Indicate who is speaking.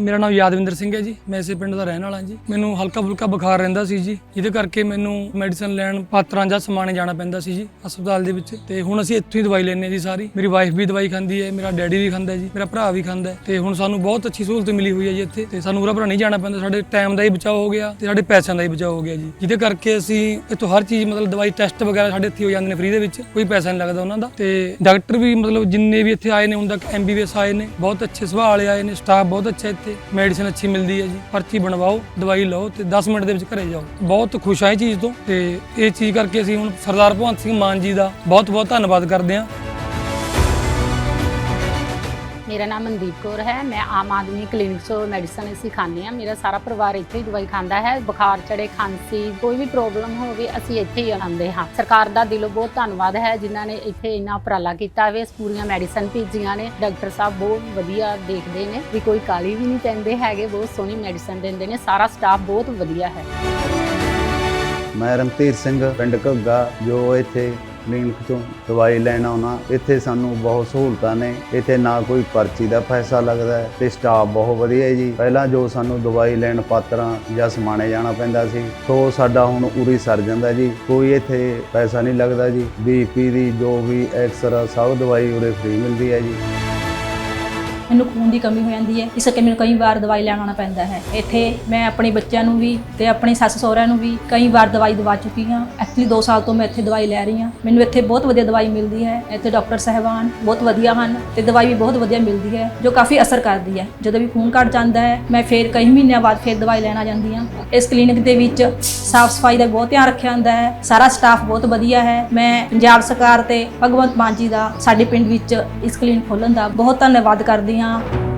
Speaker 1: ਮੇਰਾ ਨਾਮ ਯਾਦਵਿੰਦਰ ਸਿੰਘ ਹੈ ਜੀ, ਮੈਂ ਇਸੇ ਪਿੰਡ ਦਾ ਰਹਿਣ ਵਾਲਾ ਜੀ। ਮੈਨੂੰ ਹਲਕਾ ਫੁਲਕਾ ਬੁਖਾਰ ਰਹਿੰਦਾ ਸੀ ਜੀ। ਜਿਹਦੇ ਕਰਕੇ ਮੈਨੂੰ ਮੈਡੀਸਨ ਲੈਣ ਪਾਤਰਾਂ ਜਾਂ ਸਮਾਣੇ ਜਾਣਾ ਪੈਂਦਾ ਸੀ ਜੀ, ਹਸਪਤਾਲ ਦੇ ਵਿੱਚ। ਤੇ ਹੁਣ ਅਸੀਂ ਇੱਥੋਂ ਹੀ ਦਵਾਈ ਲੈਂਦੇ ਹਾਂ ਜੀ ਸਾਰੀ। ਮੇਰੀ ਵਾਈਫ ਵੀ ਦਵਾਈ ਖਾਂਦੀ ਹੈ, ਮੇਰਾ ਡੈਡੀ ਵੀ ਖਾਂਦਾ ਜੀ, ਮੇਰਾ ਭਰਾ ਵੀ ਖਾਂਦਾ ਹੈ। ਤੇ ਹੁਣ ਸਾਨੂੰ ਬਹੁਤ ਅੱਛੀ ਸਹੂਲਤ ਮਿਲੀ ਹੋਈ ਹੈ ਜੀ ਇੱਥੇ। ਤੇ ਸਾਨੂੰ ਉਰਾ ਭਰਾ ਨਹੀਂ ਜਾਣਾ ਪੈਂਦਾ, ਸਾਡੇ ਟਾਈਮ ਦਾ ਹੀ ਬਚਾਅ ਹੋ ਗਿਆ ਤੇ ਸਾਡੇ ਪੈਸਿਆਂ ਦਾ ਹੀ ਬਚਾਅ ਹੋ ਗਿਆ ਜੀ। ਜਿਹਦੇ ਕਰਕੇ ਅਸੀਂ ਇੱਥੋਂ ਹਰ ਚੀਜ਼, ਮਤਲਬ ਦਵਾਈ ਟੈਸਟ ਵਗੈਰਾ ਸਾਡੇ ਇੱਥੇ ਹੋ ਜਾਂਦੇ ਨੇ ਫ੍ਰੀ ਦੇ ਵਿੱਚ। ਕੋਈ ਪੈਸਾ ਨਹੀਂ ਲੱਗਦਾ ਉਹਨਾਂ ਦਾ। ਤੇ ਡਾਕਟਰ ਵੀ ਮਤਲਬ ਜਿੰਨੇ ਵੀ ਇੱਥੇ ਆਏ ਨੇ, ਹੁਣ ਤੱਕ ਐਮਬੀਬੀਐਸ ਆਏ ਨੇ, ਬਹੁਤ ਅੱਛੇ ਸੁਭਾਅ ਵਾਲੇ ਆਏ ਨੇ ਸਟਾਫ ਬਹੁਤ ਅੱਛਾ ਇੱਥੇ। ਮੈਡੀਸਿਨ ਅੱਛੀ ਮਿਲਦੀ ਹੈ ਜੀ। ਪਰਚੀ ਬਣਵਾਓ, ਦਵਾਈ ਲਓ ਤੇ 10 ਮਿੰਟ ਦੇ ਵਿੱਚ ਘਰੇ ਜਾਓ। ਬਹੁਤ ਖੁਸ਼ ਹਾਂ ਇਹ ਚੀਜ਼ ਤੋਂ ਤੇ ਇਹ ਚੀਜ਼ ਕਰਕੇ ਅਸੀਂ ਹੁਣ ਸਰਦਾਰ ਭਗਵੰਤ ਸਿੰਘ ਮਾਨ ਜੀ ਦਾ ਬਹੁਤ ਬਹੁਤ ਧੰਨਵਾਦ ਕਰਦੇ ਹਾਂ।
Speaker 2: ਮੇਰਾ ਨਾਮ ਮਨਦੀਪ ਕੌਰ ਹੈ, ਮੈਂ ਆਮ ਆਦਮੀ ਕਲੀਨਿਕ ਤੋਂ ਮੈਡੀਸਨ ਅਸੀਂ ਖਾਂਦੇ ਹਾਂ। ਮੇਰਾ ਸਾਰਾ ਪਰਿਵਾਰ ਇੱਥੇ ਹੀ ਦਵਾਈ ਖਾਂਦਾ ਹੈ, ਬੁਖਾਰ, ਚੜੇ ਖਾਂਸੀ, ਕੋਈ ਵੀ ਪ੍ਰੋਬਲਮ ਹੋਵੇ ਅਸੀਂ ਇੱਥੇ ਹੀ ਆਉਂਦੇ ਹਾਂ। ਸਰਕਾਰ ਦਾ ਦਿਲੋਂ ਬਹੁਤ ਧੰਨਵਾਦ ਹੈ, ਜਿਨ੍ਹਾਂ ਨੇ ਇੱਥੇ ਇੰਨਾ ਉਪਰਾਲਾ ਕੀਤਾ ਹੋਵੇ ਪੂਰੀਆਂ ਮੈਡੀਸਨ ਭੇਜੀਆਂ ਨੇ। ਡਾਕਟਰ ਸਾਹਿਬ ਬਹੁਤ ਵਧੀਆ ਦੇਖਦੇ ਨੇ ਵੀ ਕੋਈ ਕਾਲੀ ਵੀ ਨਹੀਂ ਪੈਂਦੇ ਹੈਗੇ, ਬਹੁਤ ਸੋਹਣੀ ਮੈਡੀਸਨ ਦਿੰਦੇ ਨੇ, ਸਾਰਾ ਸਟਾਫ ਬਹੁਤ ਵਧੀਆ ਹੈ।
Speaker 3: ਮੈਂ ਰਣਧੀਰ ਸਿੰਘ, ਪਿੰਡ ਘੱਗਾ, ਜੋ ਇੱਥੇ ਕਲੀਨਿਕ ਤੋਂ ਦਵਾਈ ਲੈਣ ਆਉਣਾ, ਇੱਥੇ ਸਾਨੂੰ ਬਹੁਤ ਸਹੂਲਤਾਂ ਨੇ। ਇੱਥੇ ਨਾ ਕੋਈ ਪਰਚੀ ਦਾ ਪੈਸਾ ਲੱਗਦਾ ਹੈ ਤੇ ਸਟਾਫ ਬਹੁਤ ਵਧੀਆ ਹੈ ਜੀ। ਪਹਿਲਾਂ ਜੋ ਸਾਨੂੰ ਦਵਾਈ ਲੈਣ ਪਾਤਰਾਂ ਜਾਂ ਸਮਾਣੇ ਜਾਣਾ ਪੈਂਦਾ ਸੀ, ਸੋ ਸਾਡਾ ਹੁਣ ਉਰੀ ਸਰ ਜਾਂਦਾ ਜੀ। ਕੋਈ ਇੱਥੇ ਪੈਸਾ ਨਹੀਂ ਲੱਗਦਾ ਜੀ। ਬੀਪੀ ਦੀ ਜੋ ਵੀ ਐਕਸਰਾ ਸਭ ਦਵਾਈ ਉਰੇ ਫ੍ਰੀ ਮਿਲਦੀ ਹੈ ਜੀ।
Speaker 4: ਮੈਨੂੰ ਖੂਨ ਦੀ ਕਮੀ ਹੋ ਜਾਂਦੀ ਹੈ, ਇਸ ਕਰਕੇ ਮੈਨੂੰ ਕਈ ਵਾਰ ਦਵਾਈ ਲੈਣ ਆਉਣਾ ਪੈਂਦਾ ਹੈ। ਇੱਥੇ ਮੈਂ ਆਪਣੇ ਬੱਚਿਆਂ ਨੂੰ ਵੀ ਤੇ ਆਪਣੇ ਸੱਸ ਸਹੁਰਿਆਂ ਨੂੰ ਵੀ ਕਈ ਵਾਰ ਦਵਾਈ ਦਵਾ ਚੁੱਕੀ ਹਾਂ। ਐਕਚੁਅਲੀ 2 ਸਾਲ ਤੋਂ ਮੈਂ ਇੱਥੇ ਦਵਾਈ ਲੈ ਰਹੀ ਹਾਂ। ਮੈਨੂੰ ਇੱਥੇ ਬਹੁਤ ਵਧੀਆ ਦਵਾਈ ਮਿਲਦੀ ਹੈ। ਇੱਥੇ ਡਾਕਟਰ ਸਾਹਿਬਾਨ ਬਹੁਤ ਵਧੀਆ ਹਨ ਤੇ ਦਵਾਈ ਵੀ ਬਹੁਤ ਵਧੀਆ ਮਿਲਦੀ ਹੈ, ਜੋ ਕਾਫੀ ਅਸਰ ਕਰਦੀ ਹੈ। ਜਦੋਂ ਵੀ ਖੂਨ ਘਟ ਜਾਂਦਾ ਹੈ, ਮੈਂ ਫਿਰ ਕਈ ਮਹੀਨਿਆਂ ਬਾਅਦ ਫਿਰ ਦਵਾਈ ਲੈਣ ਆ ਜਾਂਦੀ ਹਾਂ। ਇਸ ਕਲੀਨਿਕ ਦੇ ਵਿੱਚ ਸਾਫ਼ ਸਫ਼ਾਈ ਦਾ ਬਹੁਤ ਧਿਆਨ ਰੱਖਿਆ ਹੁੰਦਾ ਹੈ। ਸਾਰਾ ਸਟਾਫ ਬਹੁਤ ਵਧੀਆ ਹੈ। ਮੈਂ ਪੰਜਾਬ ਸਰਕਾਰ ਤੇ ਭਗਵੰਤ ਮਾਨ ਜੀ ਦਾ ਸਾਡੇ ਪਿੰਡ ਵਿੱਚ ਇਸ ਕਲੀਨਿਕ ਖੋਲ੍ਹਣ ਦਾ ਬਹੁਤ ਧੰਨਵਾਦ ਕਰਦੀ ਹਾਂ